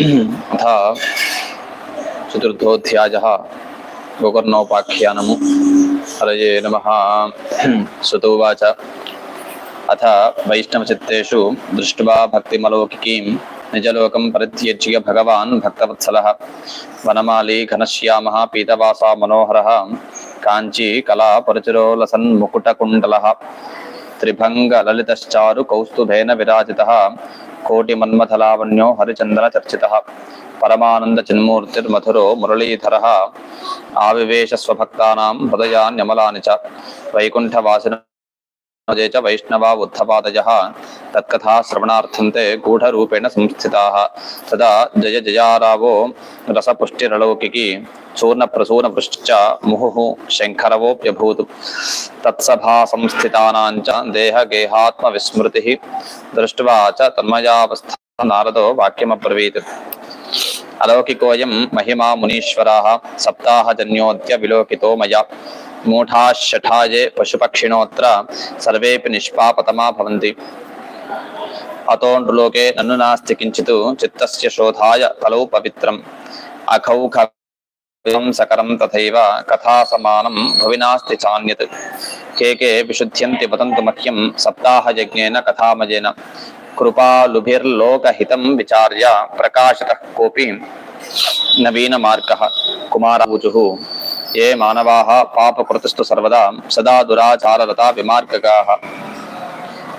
అథ చతుర్థోధ్యాయ గోకర్ణోపాఖ్యానము హరయే నమ సువాచ అథ వైష్ణవచిత్తు దృష్ట్వా భక్తిమలౌకికీం నిజలోకం పరిత్యజ్య భగవాన్ భక్తవత్సల వనమాళీ ఘనశ్యామ పీతవాస మనోహర కాంచీ కళా పరచురోలసన్ముకుటకుండల త్రిభంగ లలితారు కౌస్తుభేన విరాజిత కోటి మన్మథలావణ్యో హరిచందన చర్చిత పరమానంద చిన్మూర్తిర్మధురో మురళీధర ఆవివేశ స్వభక్తానాం హృదయాన్యమలాని చ వైకుంఠవాసిన जे च वैष्णवा उद्धपादयः तत्कथा श्रवणार्थन्ते गूढरूपेण संस्थिताः। तदा जय जयारावो रसपुष्टिरलौकिकी चूर्णप्रसूनपृश्च मुहुः शङ्खरवोऽप्यभूत्। तत्सभा संस्थितानां च देहगेहात्मविस्मृतिः। दृष्ट्वा च तन्मयावस्था नारदो वाक्यमब्रवीत्। అలౌకికోయం మహిమా మునీశ్వరా సప్తాహజన్యోద్య విలోకితో మయా మూఢాశఠాయే పశుపక్షిణోత్ర సర్వేపి నిష్పాపతమా భవంతి అతోండ్రులోకే నన్ను నాస్తి కించిత్ చిత్తస్య శోధాయ తలౌ పవిత్రం అఖౌ సకరం తథైవ కథా సమానం భవినాస్తి చాన్యత్ కేకే విశుద్ధ్యంతి వదంతు మహ్యం సప్తాహయజ్ఞేన కథామయేన कृपालुभिर्लोकहितं विचार्य प्रकाशितः कोऽपि नवीनमार्गः। कुमारावुचुः ये मानवाः पापकृतस्तु सर्वदा, सदा दुराचाररता विमार्गकाः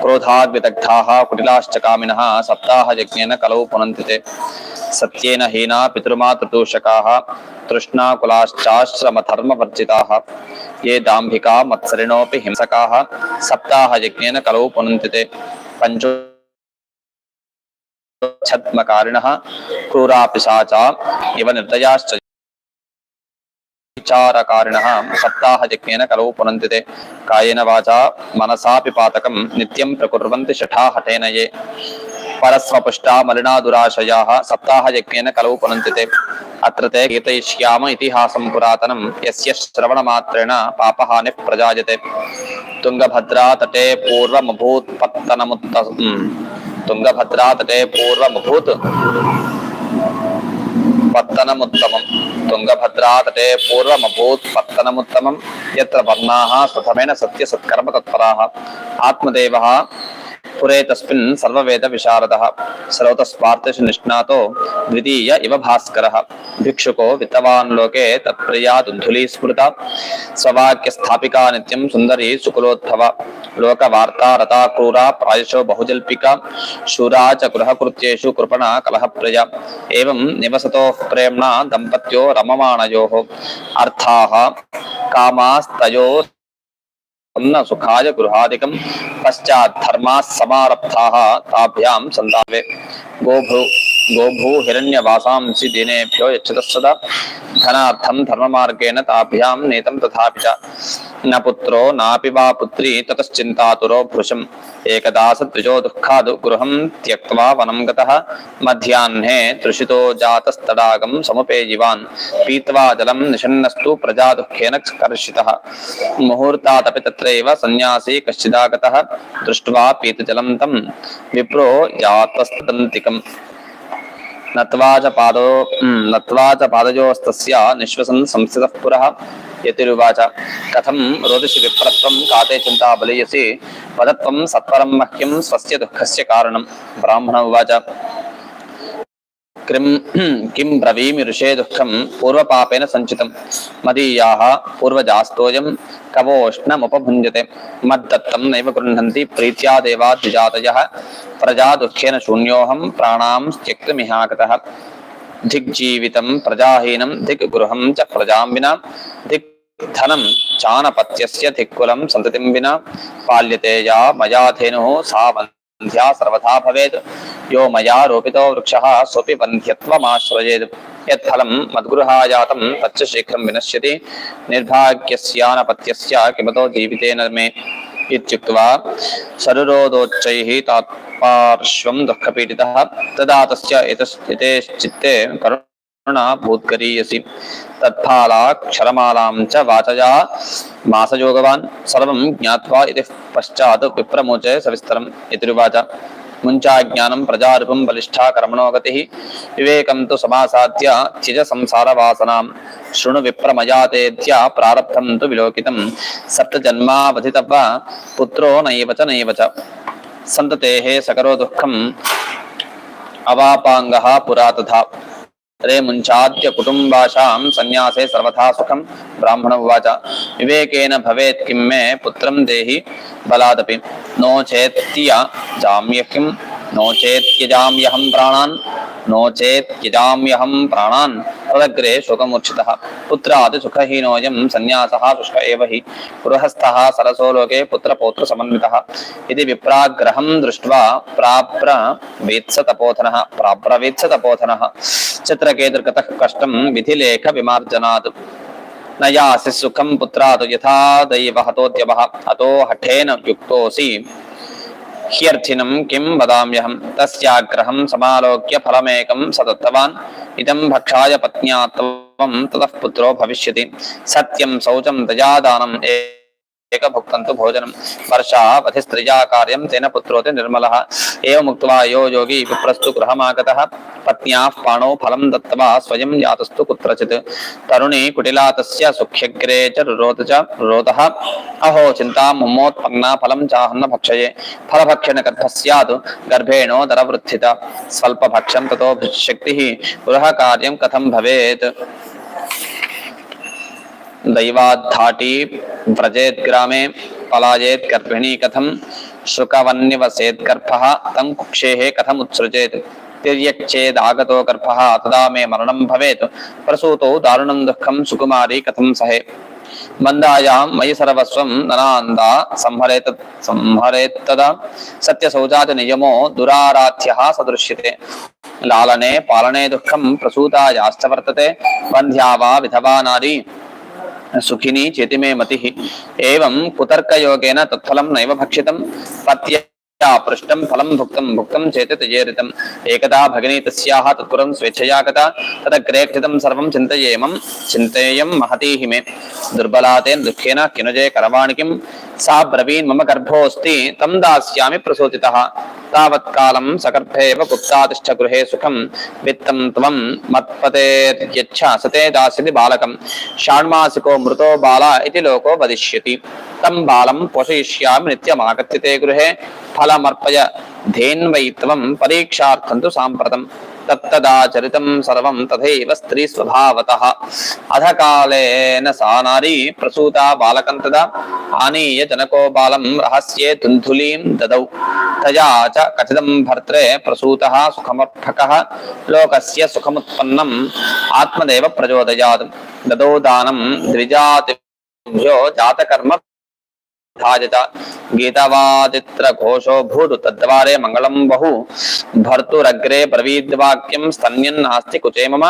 क्रोधाद्विदग्धाः कुटिलाश्च कामिनः सप्ताहयज्ञेन कलौ पुनन्ति ते सत्येन हीना पितृमातृतूषकाः तृष्णाकुलाश्चाश्रमधर्मवर्जिताः। ये दाम्भिका मत्सरिणोऽपि हिंसकाः, सप्ताहयज्ञेन कलौ पुनन्ति ते पञ्चो ఛత్మకారిణ క్రూరాపిశాచ ఇవ నిర్దయాశ్చ వాచా మనసాపి పాతకం నిత్యం ప్రకుర్వంతి శఠాహటేన ఏ పరస్వపుష్టా మలినాదురాశయా సప్తాహయజ్ఞేన కలౌ పునంతితే. అత్ర గీతయిష్యామ ఇతిహాసం పురాతనం యస్య శ్రవణమాత్రేణ పాపహాని ప్రజాయతే. తుంగభద్రా తటే పూర్వమభూత్పత్తనముత్త తుంగభద్రా తటే పూర్వముభూత్ పత్తనముత్తమం తుంగభద్రా తటే పూర్వమభూత్ పత్తనముత్తమం ఎత్ర వర్ణాః సతమైన సత్య సత్కర్మ తత్పరాః ఆత్మదేవ పురే తస్మిన్ సర్వవేద విశారద స్రౌతస్వార్థేషు నిష్ణాతో ద్వితీయ ఇవ భాస్కర భిక్షుకో విత్తవాన్ లోకే తత్ప్రియాదుద్ధులీ స్మృత స్వవాక్య స్థాపికా నిత్యం సుందరీ సుకులోద్భవ లోక వార్తారతా క్రూర ప్రాయశో బహుజల్పిక శూరా చ గృహకృత్యేషు కృపణ కలహప్రియ ఏం నివసతో ప్రేమ్ణ దంపత్యో రమమాణయో అర్థా కామాస్తయో అన్న సుఖాయ గృహాదికం పశ్చాత్ ధర్మా సమారబ్ధా తాభ్యాం సంతావే గోభ్రు गोभू हिरण्यवासांसि दिनेभ्यो यच्छतः धनार्थं धर्ममार्गेण ताभ्यां नीतं तथापि च। न पुत्रो वा पुत्री ततश्चिन्तातुरो भृशम्। एकदा सद्विजो दुःखाद् गृहं त्यक्त्वा वनं गतः। मध्याह्ने तृषितो जातस्तडागं समुपेजिवान्। पीत्वा जलं निषन्नस्तु प्रजा दुःखेन कर्षितः। मुहूर्तादपि तत्रैव सन्न्यासी कश्चिदागतः। दृष्ट्वा पीतजलं तं। विप्रो जातस्तदन्तिकम्। నత్వాచ పాదో నత్వాచ పాదయోస్తస్య నిశ్వసన్ సంస్థితః పురః యతిరువాచ కథం రోదిషి విప్రత్వం కాతే చింతా బలీయసి పదత్వం సత్వరం మహ్యం స్వస్య దుఃఖస్య కారణం బ్రాహ్మణ ఉవాచ किं ब्रवीमि ऋषे दुःखं पूर्वपापेन सञ्चितं मदीयाः पूर्वजास्तोऽयं कवोष्णमुपभुञ्जते। मद्दत्तं नैव गृह्णन्ति प्रीत्या देवाद्विजातयः प्रजा दुखेन शून्योऽहं प्राणां त्यक्तमिहागतः। धिग्जीवितं प्रजाहीनं धिग्गृहं च प्रजा विना। धिग्धनं चानपत्यस्य धिक्कुलं सन्ततिं विना। पाल्यते या मया धेनुः సంధ్యా సర్వథా భవేత్. యో మయా రోపితో వృక్ష సోపి బంధ్యత్వమాశ్రయేద్ యత్ఫలం మద్గృహాయాతం తచ్చ శీఘ్రం వినశ్యతి. నిర్భాగ్యస్యానపత్యస్య కిమతో జీవితేన మే ఇత్యుక్త్వా సరురోదోచ్చైః తాత్పార్శ్వం దుఃఖపీడితః. తదా తస్య ఇతశ్చిత్తే కరుణ పూత్కరీయసి తత్ఫాళాక్షరమాలాం చ వాచయా మాసయోగవాన్ సర్వం జ్ఞాత్వా ఇది పశ్చాత్ విప్రమోచే సవిస్తరం ఇతిరువాచ ముంచాజ్ఞానం ప్రజారూపం బలిష్టా కర్మణోగతి వివేకం తు సమాసాద్య త్యజ సంసార వాసనాం శృణు విప్రమయాతేత్య ప్రారబ్ధం తు విలోకితం సప్తజన్మావధితవ పుత్రో నైవచ నైవచ సంతతే సకరో దుఃఖం అవాపాంగ పురా రే ముంచాద్య కుటుంబాశాం సన్యాసే సర్వథా సుఖం బ్రాహ్మణ ఉవాచ వివేకేన భవేత్ కిం మే పుత్రం దేహి బలాదపి నో చేత్య జామ్యకిం నో नो चेत् त्यजाम्यहं प्राणान्। नो चेत् त्यजाम्यहं प्राणान्। तदग्रे शोकमूर्छितः पुत्रात् सुखहीनोऽयं सन्न्यासः शुष्क एव हि। गृहस्थः सरसो लोके पुत्रपौत्रसमन्वितः। इति विप्राग्रहं दृष्ट्वा प्राप्र वेत्सतपोधनः। प्राप्रवेत्सतपोधनः चित्रकेतुर्गतः कष्टं विधिलेखविमार्जनात् न यासि सुखं पुत्रात् यथा दैवहतोद्यमः। अतो हठेन युक्तोसी హ్యర్థినం కిం వదామ్యహం తస్యాగ్రహం సమాలోక్య ఫలమేకం సదత్తవాన్ ఇదం భక్షాయ పత్న్యాత్వం తతః పుత్రో భవిష్యతి సత్యం శౌచం దయాదానం ఏ తు భోజనం వర్షావధిస్త్రిజా కార్యం తేన పుత్రోతి నిర్మల. ఏవముక్త్వా యో యోగి విప్రస్తు గృహమాగత. పత్న్యా పాణో ఫలం దత్త్వా స్వయం యాతస్తు కుత్రచిత్. తరుణి కుటిలా తస్య సుఖ్యగ్రే చ రురోత చ రురోతः. అహో చింతా మమ్మోత్పన్నా ఫలం చాహన్న భక్షయే. ఫలభక్షణ కథ స్యాత్ గర్భేణోదరవృద్ధిత స్వల్పభక్షం తతో శక్తి. గృహ కార్యం కథం భవేత్. దైవాద్ధాటీ వ్రజేద్గ్రామే పలాయేత్ గర్భిణీ కథం శుకవన్నివసేద్గర్భ తం కుక్షే కథముత్సృజేత్ తిర్యక్చేదాగతో గర్భ తదా మే మరణం భవేత్ ప్రసూతో దారుణం దుఃఖం సుకుమారి కథం సహే మందాయాం మయి సర్వస్వం ననాంద సంహరేత సంహరేత్తదా సత్యశౌచాది నియమో దురారాధ్య సదృశ్యతే లాలనే పాలనే దుఃఖం ప్రసూతాయాశ్చ వర్తతే వంధ్యా వా విధవా నారీ సుఖిని చేతి మే మతి। ఏం కుతర్కయోగేన తత్ఫలం నైవ భక్షితం। పత్య పృష్టం ఫలం భుక్తం భుక్తం చేతి తజేరితం। ఏకదా భగిని తస్యాహ తత్పురం స్వేచ్ఛయా గత తదగ్రేక్షితం సర్వం చింతయేమం। చింతేయం మహతీహి మే। దుర్బలాతేన దుఃఖేన కినుజే కరవాణికిం సా బ్రవీన్ మమ గర్భోస్తి తం దాస్యామి ప్రసూతిత। తావత్కాలం సకర్భేవ గుప్తాతిష్ట గృహే సుఖం విత్తం త్వం మత్పతేర్యచ్చ సతే దాస్యతి బాలకం షాణ్మాసికో మృతో బాల ఇది లోకో వదిష్యతి తం బాలం పోషయిష్యామి నిత్యమాగత్య తే గృహే ఫలమర్పయ ధేన్వయిత్వం పరీక్షార్థం తు సాంప్రతం తత్తదాచరితం సర్వం తథైవ స్త్రీ స్వభావత అధ కాలేన సా నారీ ప్రసూత బాలకం తదా ఆనీయ జనకో బాలం రహస్యే తుంధులీం దదౌ తయా చ కథితం భర్త్రే ప్రసూత సుఖమర్పకः లోకస్య సుఖముత్పన్నం ఆత్మదేవ ప్రచోదయాత్ దదౌ దానం ద్విజాతిభ్యో జాతకర్మ ధాజత గీతవాదిత్ర ఘోషో భూతు తద్వారే మంగళం బహు భర్తురగ్రే బ్రవీద్వాక్యం స్తన్యన్నాస్తి కుచే మమ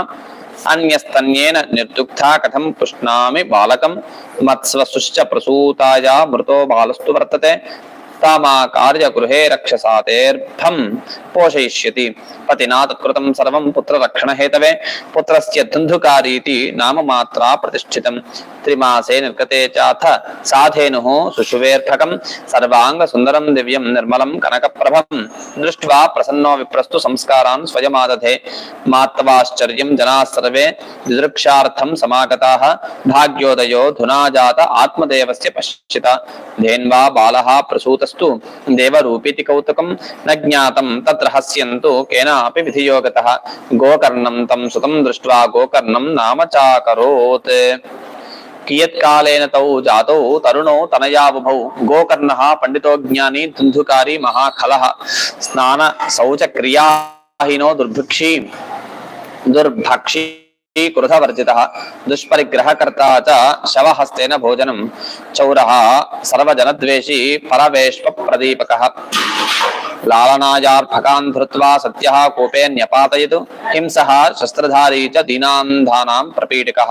అన్యస్తన్యేన నిర్దుగ్ధా కథం పుష్ణామి బాలకం మత్స్వసుశ్చ ప్రసూతాయా మృతో బాలస్తు వర్తతే తామా కార్యగృహే రక్షసాతేర్థం పోషయిష్యతి. పతినా తత్కృతం సర్వం పుత్రరక్షణహేతవే. పుత్రస్య దుందుకారీతి నామ మాత్రా ప్రతిష్ఠితం. త్రిమాసే నిర్గతే చాథ సాధేను సుషువేర్భకం సర్వాంగ సుందరం దివ్యం నిర్మలం కనకప్రభం. దృష్ట్వా ప్రసన్నో విప్రస్తు సంస్కారాన్ స్వయమాదధే. మాత్వాశ్చర్యం జనా సర్వే. దిదృక్షార్థం సమాగతాः. భాగ్యోదయో ధునా జాత ఆత్మదేవస్య పశ్చిత. ధేన్వా బాల ప్రసూత ప్రసూతస్తు దేవరూపితి కౌతుకం నజ్ఞాతం జ్ఞాతం తద్రహస్యంతు కేనాపి విధియోగత. గోకర్ణం తం సుతం దృష్ట్వా గోకర్ణం నామ చాకరోత్. కియత్కాలేన తౌ జాతౌ తరుణో తనయావుభౌ గోకర్ణ పండితో జ్ఞాని దుందుకారి మహాఖలః. స్నాన శౌచ క్రియాహీనో దుర్భిక్షి దుర్భక్షీ క్రుధవర్జిత దుష్పరిగ్రహకర్త శవహస్తేన భోజనం. చౌర సర్వజనద్వేషీ పరవేష్ప ప్రదీపక లాలనాయార్భకాన్ ధృత్వా సత్య కూపే న్యపాతయతు హింస శస్త్రధారీ చ దీనాంధానాం ప్రపీడికः.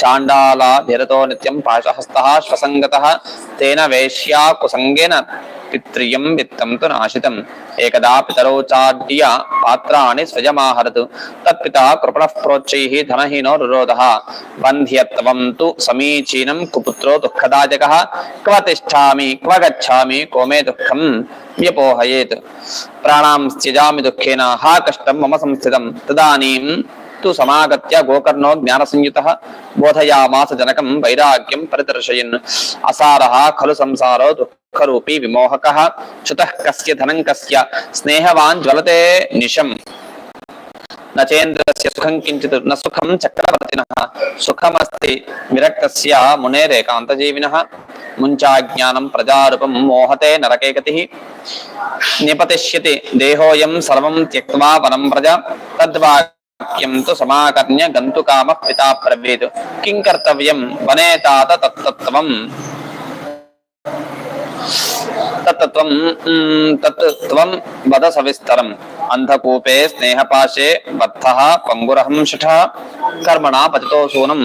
చాండాలా ధిరతో నిత్యం పాశహస్త శ్వసంగత. తేన వేశ్యాకుసంగేన పిత్రియం విత్తం తు నాశితం ఏకదా పితరౌ చాడ్య పాత్రాణి స్వజమాహరతు తత్పిత కృపణ ప్రోచ్చై ధనహీనో రురోధ బంధ్యత్వం తు సమీచీనం కుపుత్రో దుఃఖదాయక క్వ తిష్టామి క్వ గచ్చామి కోమే దుఃఖం వ్యపోహయేత్ ప్రాణాం త్యజామి దుఃఖేన హా కష్టం మమ సంస్థితం తదానీం తు సమాగత్య గోకర్ణో జ్ఞానసంయుతః బోధయామాస జనకం వైరాగ్యం పరిదర్శయన్ అసారः ఖలు సంసారో దుఃఖ దుఃఖరూపీ విమోహక. చ్యుతః కస్య ధనం కస్య. స్నేహవాన్ జ్వలతే నిశం. నచేంద్రస్య సుఖం కించిత్ న సుఖం చక్రవర్తినః. సుఖమస్తి విరక్తస్య మునేరేకాంతజీవిన ముంచాజ్ఞానం ప్రజారూపం మోహతే నరకేగతి నిపతిష్యతి దేహోయం సర్వం త్యక్వా వనం ప్రజ తద్వాక్యం తు సమాకర్ణ్య గంతుకామ పితా బ్రవీత్ కిం కర్తవ్యం? వనే తాత తత్తత్వం तत्त्वं तत्त्वं वद सविस्तरम्। अन्धकूपे स्नेहपाशे बद्धः पङ्गुरहंशः कर्मणा पतितो शूनम्।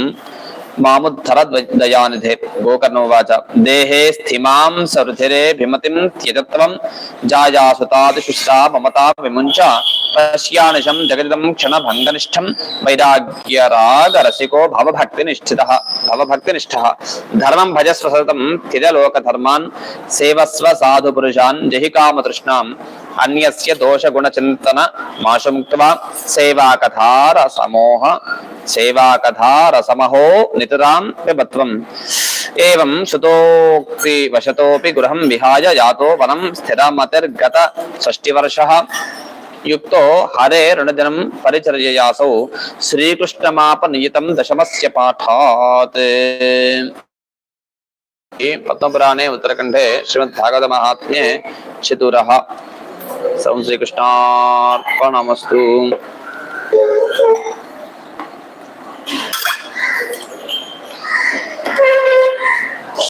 मामुद्धर दयानिधे गोकर्ण उवाच देहे स्थिमां सरुधिरे भिमतिं त्यजत्वं। जायासुतादि शुश्रा ममता विमुञ्च। జాయాసుతాదిశుష్టా మమతా విముంచ పశ్యానిశం జగదిదం క్షణభంగనిష్టం వైరాగ్యరాగరసికో భవభక్తినిష్ఠిత భవభక్తినిష్ఠः ధర్మం భజస్వ సతతం త్యజలోకధర్మాన్ సేవస్వ సాధు పురుషాన్ జహి కామతృష్ణాం అన్యస్య దోషగుణచింతన మాశుక్త్వా సేవాకథార సమోహ సేవాకథారసమహో నితరాం పిబత్వం ఏం శుతోక్తి వశతోపి గృహం విహాయ యాతో వనం స్థిరమతిర్గత షష్టివర్ష యుక్తో హరే రుణదినం పరిచర్యయాసౌ శ్రీకృష్ణమాప నియతం దశమస్య పాఠాత్. ఈ పద్మపురాణే ఉత్తరఖండే శ్రీమద్ భాగవత మహాత్మ్యే చతుర. సం శ్రీకృష్ణార్పణమస్తు.